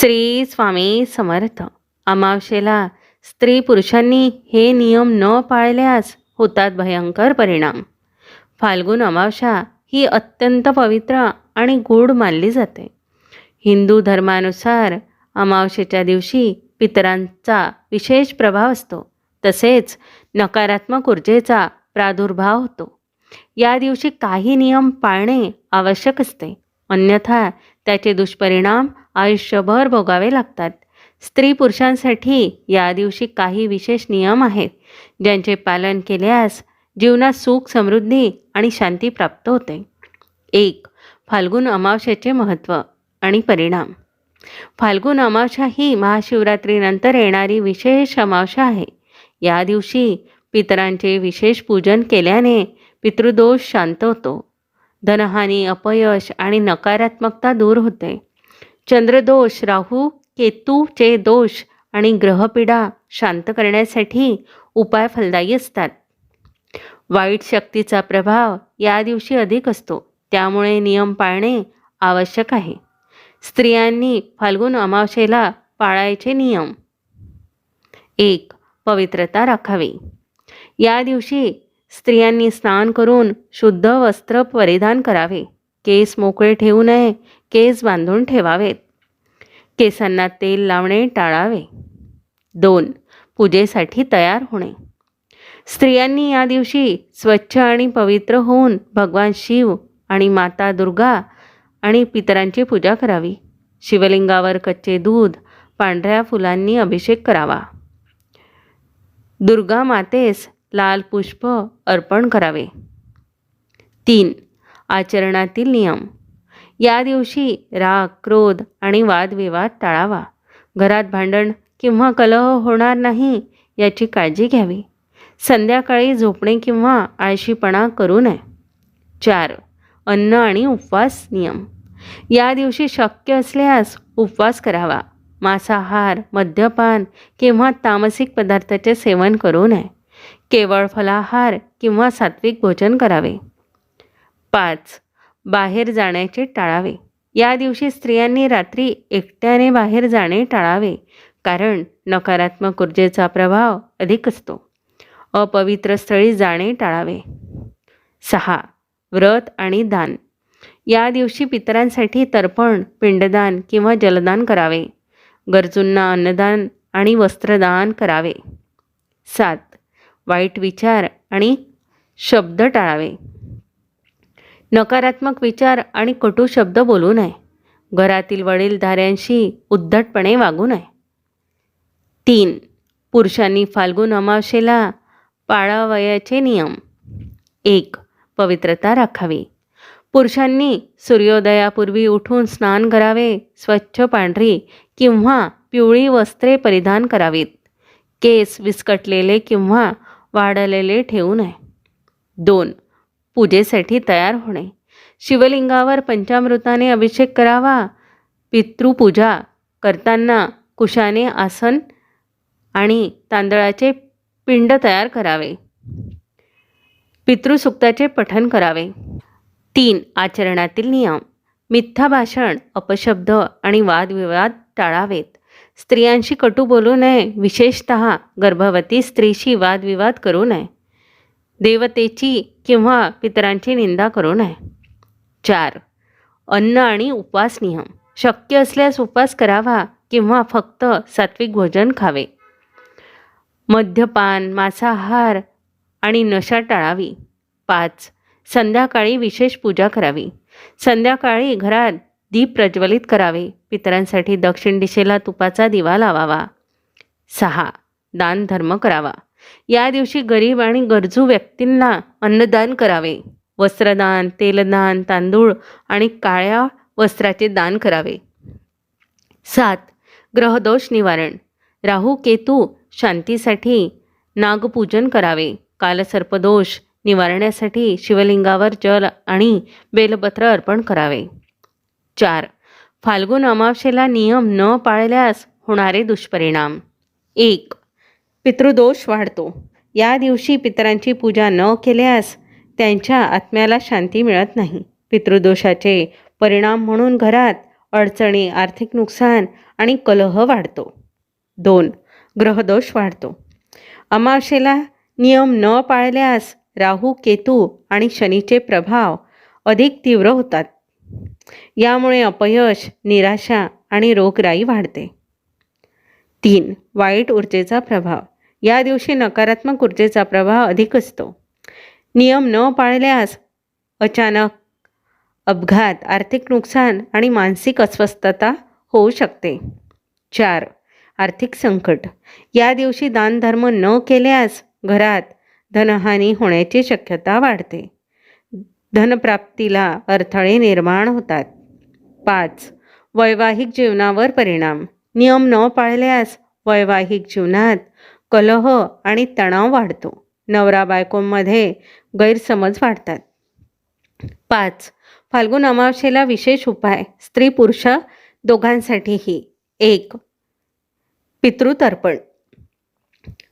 श्री स्वामी समर्थ. अमावशेला स्त्री पुरुषांनी हे नियम न पाळल्यास होतात भयंकर परिणाम. फाल्गुन अमावस्या ही अत्यंत पवित्र आणि गूढ मानली जाते. हिंदू धर्मानुसार अमावशेच्या दिवशी पितरांचा विशेष प्रभाव असतो. तसेच नकारात्मक ऊर्जेचा प्रादुर्भाव होतो. या दिवशी काही नियम पाळणे आवश्यक असते. अन्यथा त्याचे दुष्परिणाम आयुष्यभर भोगावे लागतात. स्त्री पुरुषांसाठी या दिवशी काही विशेष नियम आहेत ज्यांचे पालन केल्यास जीवनात सुख समृद्धी आणि शांती प्राप्त होते. एक फाल्गुन अमावस्याचे महत्त्व आणि परिणाम. फाल्गुन अमावस्या ही महाशिवरात्रीनंतर येणारी विशेष अमावस्या आहे. या दिवशी पितरांचे विशेष पूजन केल्याने पितृदोष शांत होतो. धनहानी अपयश आणि नकारात्मकता दूर होते. चंद्रदोष राहू केतूचे दोष आणि ग्रहपीडा शांत करण्यासाठी उपाय फलदायी असतात. वाईट शक्तीचा प्रभाव या दिवशी अधिक असतो त्यामुळे नियम पाळणे आवश्यक आहे. स्त्रियांनी फाल्गुन अमावशेला पाळायचे नियम. एक पवित्रता राखावी. या दिवशी स्त्रियांनी स्नान करून शुद्ध वस्त्र परिधान करावे. केस मोकळे ठेवू नये केस बांधून ठेवावेत. केसांना तेल लावणे टाळावे. दोन पूजेसाठी तयार होणे. स्त्रियांनी या दिवशी स्वच्छ आणि पवित्र होऊन भगवान शिव आणि माता दुर्गा आणि पितरांची पूजा करावी. शिवलिंगावर कच्चे दूध पांढऱ्या फुलांनी अभिषेक करावा. दुर्गा मातेस लाल पुष्प अर्पण करावे. तीन आचरणातील नियम. या दिवशी राग क्रोध आणि वादविवाद टाळावा. घरात भांडण किंवा कलह होणार नाही याची काळजी घ्यावी. संध्याकाळी झोपणे किंवा आळशीपणा करू नये. चार. अन्न आणि उपवास नियम. या दिवशी शक्य असल्यास उपवास करावा. मांसाहार मद्यपान किंवा तामसिक पदार्थाचे सेवन करू नये. केवळ फलाहार किंवा सात्विक भोजन करावे. पाच. बाहेर जाण्याचे टाळावे. या दिवशी स्त्रियांनी रात्री एकट्याने बाहेर जाणे टाळावे कारण नकारात्मक ऊर्जेचा प्रभाव अधिक असतो. अपवित्र स्थळी जाणे टाळावे. सहा. व्रत आणि दान. या दिवशी पितरांसाठी तर्पण पिंडदान किंवा जलदान करावे. गरजूंना अन्नदान आणि वस्त्रदान करावे. सात. वाईट विचार आणि शब्द टाळावे. नकारात्मक विचार आणि कटू शब्द बोलू नये. घरातील वडीलधाऱ्यांशी उद्धटपणे वागू नये. तीन पुरुषांनी फाल्गुन अमावशेला पाळावयाचे नियम. एक पवित्रता राखावी. पुरुषांनी सूर्योदयापूर्वी उठून स्नान करावे स्वच्छ पांढरी किंवा पिवळी वस्त्रे परिधान करावीत. केस विस्कटलेले किंवा वाढलेले ठेवू नये. दोन पूजेसाठी तयार होणे. शिवलिंगावर पंचामृताने अभिषेक करावा. पितृपूजा करताना कुशाने आसन आणि तांदळाचे पिंड तयार करावे. पितृसुक्ताचे पठन करावे. तीन आचरणातील नियम. मिथ्या भाषण अपशब्द आणि वादविवाद टाळावेत. स्त्रियांशी कटू बोलू नये. विशेषत गर्भवती स्त्रीशी वादविवाद करू नये. देवतेची किंवा पितरांची निंदा करू नये. चार. अन्न आणि उपवास नियम. शक्य असल्यास उपवास करावा किंवा फक्त सात्विक भोजन खावे. मद्यपान मांसाहार आणि नशा टाळावी. पाच. संध्याकाळी विशेष पूजा करावी. संध्याकाळी घरात दीप प्रज्वलित करावे. पितरांसाठी दक्षिण दिशेला तुपाचा दिवा लावावा. सहा. दान धर्म करावा. या दिवशी गरीब आणि गरजू व्यक्तींना अन्नदान करावे. वस्त्रदान तेलदान तांदूळ आणि काळ्या वस्त्राचे दान करावे. सात. ग्रहदोष निवारण. राहू केतू शांतीसाठी नागपूजन करावे. कालसर्पदोष निवारण्यासाठी शिवलिंगावर जल आणि बेलपत्र अर्पण करावे. चार. फाल्गुन अमावशेला नियम न पाळल्यास होणारे दुष्परिणाम. एक. पितृदोष वाढतो. या दिवशी पितरांची पूजा न केल्यास त्यांच्या आत्म्याला शांती मिळत नाही. पितृदोषाचे परिणाम म्हणून घरात अडचणी आर्थिक नुकसान आणि कलह वाढतो. दोन ग्रहदोष वाढतो. अमावशेला नियम न पाळल्यास राहू केतू आणि शनीचे प्रभाव अधिक तीव्र होतात. यामुळे अपयश निराशा आणि रोगराई वाढते. तीन वाईट ऊर्जेचा प्रभाव. या दिवशी नकारात्मक ऊर्जेचा प्रभाव अधिक असतो. नियम न पाळल्यास अचानक अपघात आर्थिक नुकसान आणि मानसिक अस्वस्थता होऊ शकते. चार आर्थिक संकट. या दिवशी दानधर्म न केल्यास घरात धनहानी होण्याची शक्यता वाढते. धनप्राप्तीला अडथळे निर्माण होतात. पाच वैवाहिक जीवनावर परिणाम. नियम न पाळल्यास वैवाहिक जीवनात कलह आणि तणाव वाढतो. नवरा बायकोंमध्ये गैरसमज वाढतात. पाच फाल्गुन अमावस्येला विशेष उपाय स्त्री पुरुष दोघांसाठीही. एक पितृतर्पण.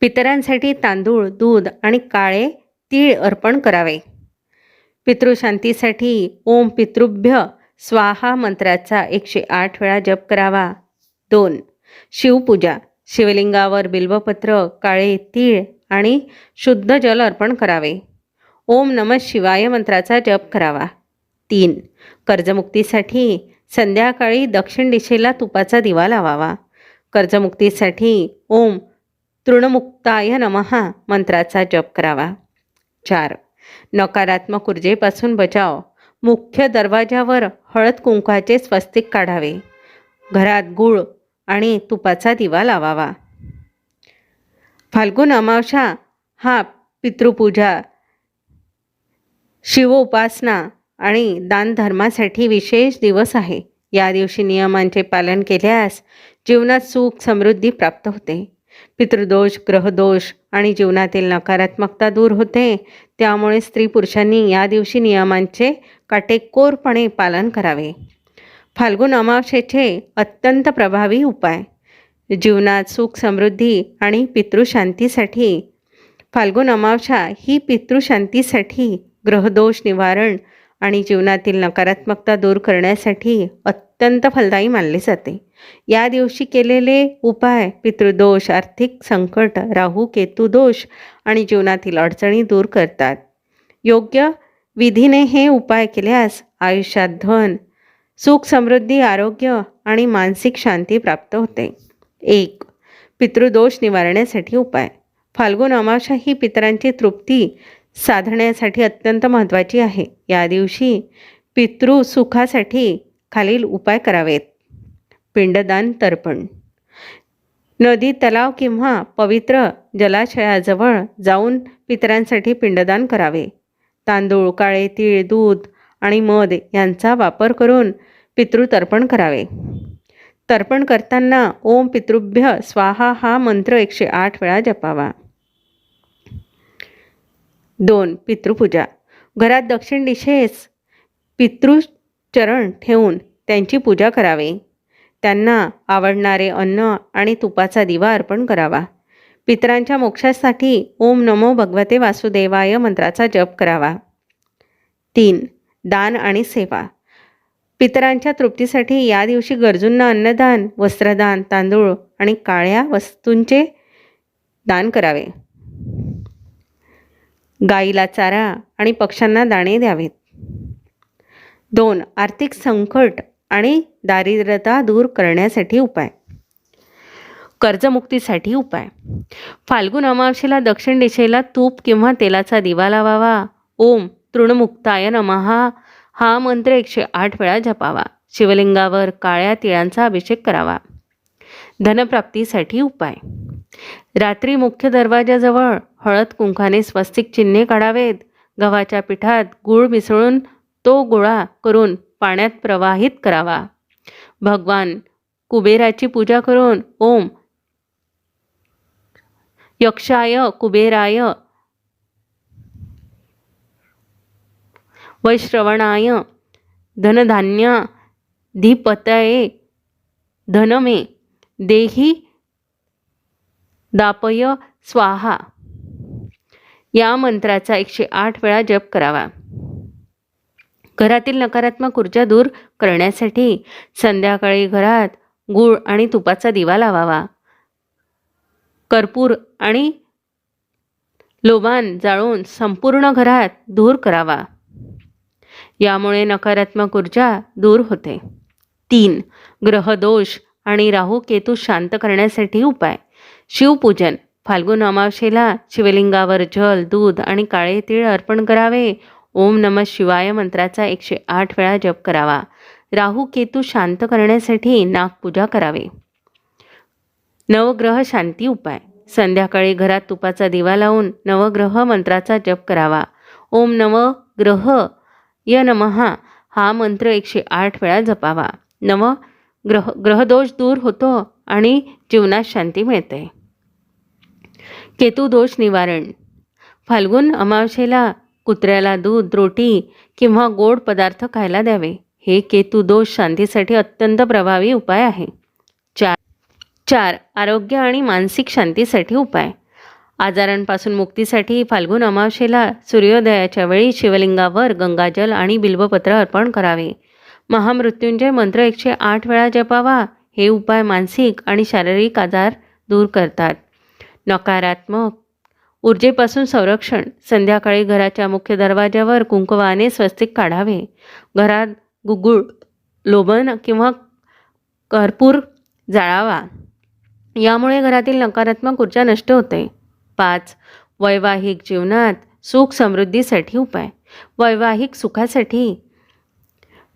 पितरांसाठी तांदूळ दूध आणि काळे तीळ अर्पण करावे. पितृशांतीसाठी ओम पितृभ्य स्वाहा मंत्राचा एकशे आठ वेळा जप करावा. दोन शिवपूजा. शिवलिंगावर बिल्वपत्र काळे तीळ आणि शुद्ध जल अर्पण करावे. ओम नम शिवाय मंत्राचा जप करावा. तीन. कर्जमुक्तीसाठी संध्याकाळी दक्षिण दिशेला तुपाचा दिवा लावावा. कर्जमुक्तीसाठी ओम तृणमुक्ताय नमहा मंत्राचा जप करावा. चार. नकारात्मक ऊर्जेपासून बचाव. मुख्य दरवाजावर हळद कुंकाचे स्वस्तिक काढावे. घरात गूळ आणि तुपाचा दिवा लावावा. फाल्गुन अमावशा हा पितृपूजा शिवोपासना आणि दानधर्मासाठी विशेष दिवस आहे. या दिवशी नियमांचे पालन केल्यास जीवनात सुख समृद्धी प्राप्त होते. पितृदोष ग्रहदोष आणि जीवनातील नकारात्मकता दूर होते. त्यामुळे स्त्री पुरुषांनी या दिवशी नियमांचे काटेकोरपणे पालन करावे. फाल्गुन अमावशेचे अत्यंत प्रभावी उपाय. जीवनात सुख समृद्धी आणि पितृशांतीसाठी फाल्गुन अमावशा ही पितृशांतीसाठी ग्रहदोष निवारण आणि जीवनातील नकारात्मकता दूर करण्यासाठी अत्यंत फलदायी मानले जाते. या दिवशी केलेले उपाय पितृदोष आर्थिक संकट राहू केतू दोष आणि जीवनातील अडचणी दूर करतात. योग्य विधीने हे उपाय केल्यास आयुष्यात धन सुख समृद्धी आरोग्य आणि मानसिक शांती प्राप्त होते. एक पितृदोष निवारण्यासाठी उपाय. फाल्गुन अमावस्या ही पितरांची तृप्ती साधण्यासाठी अत्यंत महत्त्वाची आहे. या दिवशी पितृ सुखासाठी खालील उपाय करावेत. पिंडदान तर्पण. नदी तलाव किंवा पवित्र जलाशयाजवळ जाऊन पितरांसाठी पिंडदान करावे. तांदूळ काळे तीळ दूध आणि मध यांचा वापर करून पितृतर्पण करावे. तर्पण करताना ओम पितृभ्य स्वाहा हा मंत्र एकशे आठ वेळा जपावा. दोन पितृपूजा. घरात दक्षिण दिशेस पितृचरण ठेवून त्यांची पूजा करावी. त्यांना आवडणारे अन्न आणि तुपाचा दिवा अर्पण करावा. पितरांच्या मोक्षासाठी ओम नमो भगवते वासुदेवाय मंत्राचा जप करावा. तीन दान आणि सेवा. पितरांच्या तृप्तीसाठी या दिवशी गरजूंना अन्नदान वस्त्रदान तांदूळ आणि काळ्या वस्तूंचे दान करावे. गाईला चारा आणि पक्ष्यांना दाणे द्यावेत. दोन आर्थिक संकट आणि दारिद्र्यता दूर करण्यासाठी उपाय. कर्जमुक्तीसाठी उपाय. फाल्गुन अमावस्येला दक्षिण दिशेला तूप किंवा तेलाचा दिवा लावावा. ओम तृणमुक्ताय नमहा हा मंत्र एकशे आठ वेळा जपावा. शिवलिंगावर काळ्या तिळांचा अभिषेक करावा. धनप्राप्तीसाठी उपाय. रात्री मुख्य दरवाजाजवळ हळद कुंखाने स्वस्तिक चिन्हे काढावेत. गव्हाच्या पिठात गूळ मिसळून तो गोळा करून पाण्यात प्रवाहित करावा. भगवान कुबेराची पूजा करून ओम. यक्षाय कुबेराय वैश्रवणाय धनधान्य धीपतये धनमे देही दापय स्वाहा. या मंत्राचा एकशे आठ वेळा जप करावा. घरातील नकारात्मक ऊर्जा दूर करण्यासाठी संध्याकाळी घरात गूळ आणि तुपाचा दिवा लावावा. कर्पूर आणि लोबान जाळून संपूर्ण घरात दूर करावा. यामुळे नकारात्मक ऊर्जा दूर होते. तीन ग्रहदोष आणि राहू केतू शांत करण्यासाठी उपाय. शिवपूजन फाल्गुन अमावशेला शिवलिंगावर जल दूध आणि काळे तीळ अर्पण करावे. ओम नम शिवाय मंत्राचा एकशे आठ वेळा जप करावा. राहू केतू शांत करण्यासाठी नागपूजा करावे. नवग्रह शांती उपाय. संध्याकाळी घरात तुपाचा दिवा लावून नवग्रह मंत्राचा जप करावा. ओम नव ग्रह य नमहा हा मंत्र एकशे आठ वेळा जपावा. नव ग्रह ग्रहदोष दूर होतो आणि जीवनात शांती मिळते. केतू दोष निवारण. फाल्गुन अमावशेला कुत्र्याला दूध रोटी किंवा गोड पदार्थ खायला द्यावे. हे केतू दोष शांतीसाठी अत्यंत प्रभावी उपाय आहे. चार चार आरोग्य आणि मानसिक शांतीसाठी उपाय. आजारांपासून मुक्तीसाठी फाल्गुन अमावशेला सूर्योदयाच्या वेळी शिवलिंगावर गंगाजल आणि बिल्वपत्र अर्पण करावे. महामृत्युंजय मंत्र एकशे आठ वेळा जपावा हे उपाय मानसिक आणि शारीरिक आजार दूर करतात. नकारात्मक ऊर्जेपासून संरक्षण. संध्याकाळी घराच्या मुख्य दरवाजावर कुंकवाने स्वस्तिक काढावे. घरात गुगुळ लोबन किंवा कर्पूर जाळावा. यामुळे घरातील नकारात्मक ऊर्जा नष्ट होते. पाच. वैवाहिक जीवनात सुख समृद्धीसाठी उपाय. वैवाहिक सुखासाठी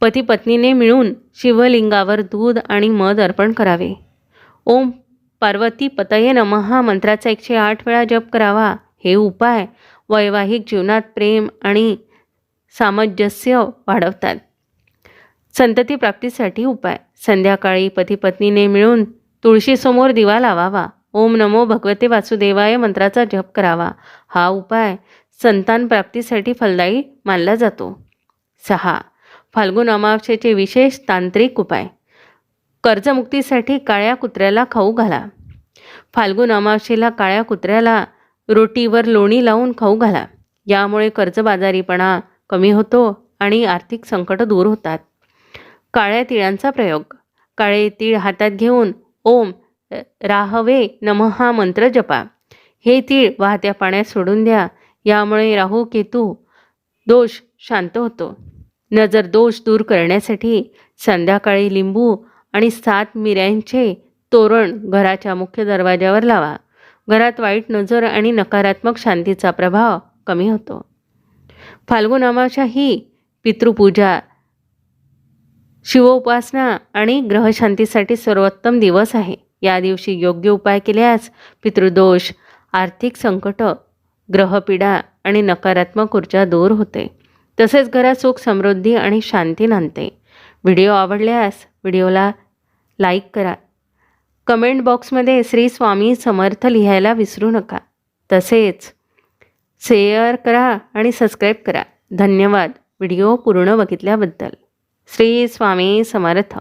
पती पत्नीने मिळून शिवलिंगावर दूध आणि मध अर्पण करावे. ओम पार्वती पतये नमहा मंत्राचा एकशे आठ वेळा जप करावा. हे उपाय वैवाहिक जीवनात प्रेम आणि सामंजस्य वाढवतात. संतती प्राप्तीसाठी उपाय. संध्याकाळी पती पत्नीने मिळून तुळशीसमोर दिवा लावावा. ओम नमो भगवते वासुदेवाय मंत्राचा जप करावा. हा उपाय संतान प्राप्तीसाठी फलदायी मानला जातो. सहा. फाल्गुन अमावस्येचे विशेष तांत्रिक उपाय. कर्जमुक्तीसाठी काळ्या कुत्र्याला खाऊ घाला. फाल्गुन अमावस्येला काळ्या कुत्र्याला रोटीवर लोणी लावून खाऊ घाला. यामुळे कर्जबाजारीपणा कमी होतो आणि आर्थिक संकट दूर होतात. काळ्या तिळांचा प्रयोग. काळे तीळ हातात घेऊन ओम राहवे नम हा मंत्र जपा. हे तीळ वाहत्या पाण्यात सोडून द्या. यामुळे राहू केतू दोष शांत होतो. नजर दोष दूर करण्यासाठी संध्याकाळी लिंबू आणि सात मिऱ्यांचे तोरण घराच्या मुख्य दरवाजावर लावा. घरात वाईट नजर आणि नकारात्मक शांतीचा प्रभाव कमी होतो. फाल्गुन अमावस्या ही पितृपूजा शिवोपासना आणि ग्रहशांतीसाठी सर्वोत्तम दिवस आहे. या दिवशी योग्य उपाय केल्यास पितृदोष आर्थिक संकट ग्रहपीडा आणि नकारात्मक ऊर्जा दूर होते. तसेच घरात सुख समृद्धी आणि शांती नांदते. व्हिडिओ आवडल्यास व्हिडिओला लाईक करा. कमेंट बॉक्समध्ये श्री स्वामी समर्थ लिहायला विसरू नका. तसेच शेअर करा आणि सबस्क्राईब करा. धन्यवाद. व्हिडिओ पूर्ण बघितल्याबद्दल. श्री स्वामी समर्थ.